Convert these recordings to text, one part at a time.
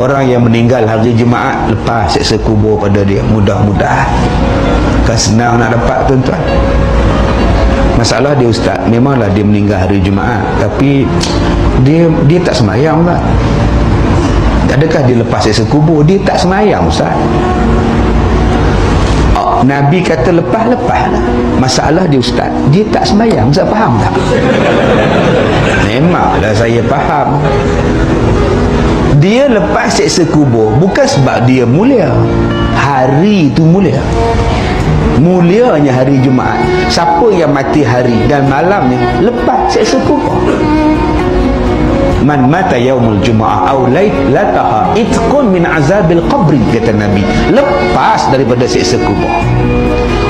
orang yang meninggal hari Jumaat lepas seksa kubur pada dia. Mudah-mudahan. Kan senang nak dapat tuan-tuan. Masalah dia ustaz memanglah dia meninggal hari Jumaat. Tapi dia dia tak semayang tak adakah dia lepas seksa kubur? Dia tak semayang ustaz. Oh, Nabi kata lepas-lepas lah. Masalah dia ustaz Dia tak semayang. Ustaz faham tak? Memanglah saya faham seksa kubur Bukan sebab dia mulia. Hari itu mulia. Mulianya hari Jumaat. Siapa yang mati hari dan malamnya Lepas seksa kubur. Man mata yaumul juma'ah Au lataha Itqun min azabil qabri Kata Nabi. Lepas daripada seksa kubur.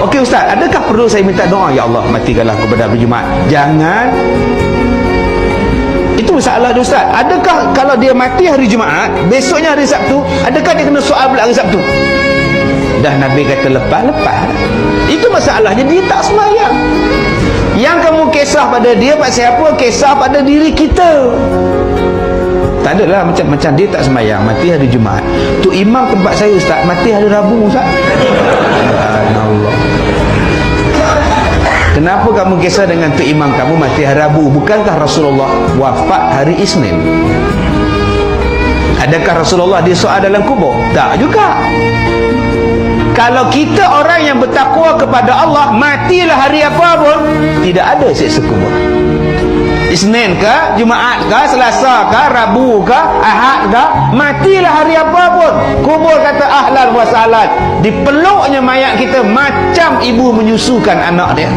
Okey Ustaz Adakah perlu saya minta doa? Ya Allah matikanlah aku pada hari Jumaat. Jangan masalah dia Ustaz? Adakah kalau dia mati hari Jumaat Besoknya hari Sabtu Adakah dia kena soal pula hari Sabtu? Dah Nabi kata lepas-lepas. Itu masalahnya. Dia tak semayang. Yang kamu kisah pada dia Pasal apa? Kisah pada diri kita. Tak adalah macam-macam dia tak semayang. Mati hari Jumaat. Tu imam tempat saya ustaz. Mati hari Rabu ustaz. Allah kenapa kamu kisah dengan tu imam kamu mati hari Rabu bukankah Rasulullah wafat hari Isnin adakah Rasulullah dia soal dalam kubur tak juga kalau kita orang yang bertakwa kepada Allah matilah hari apa pun tidak ada siksa kubur Isnin ke, Jumaat ke, Selasa ke, Rabu ke, Ahad ke, matilah hari apa pun. Kubur kata ahlan wa sahlan. Dipeluknya mayat kita macam ibu menyusukan anak dia.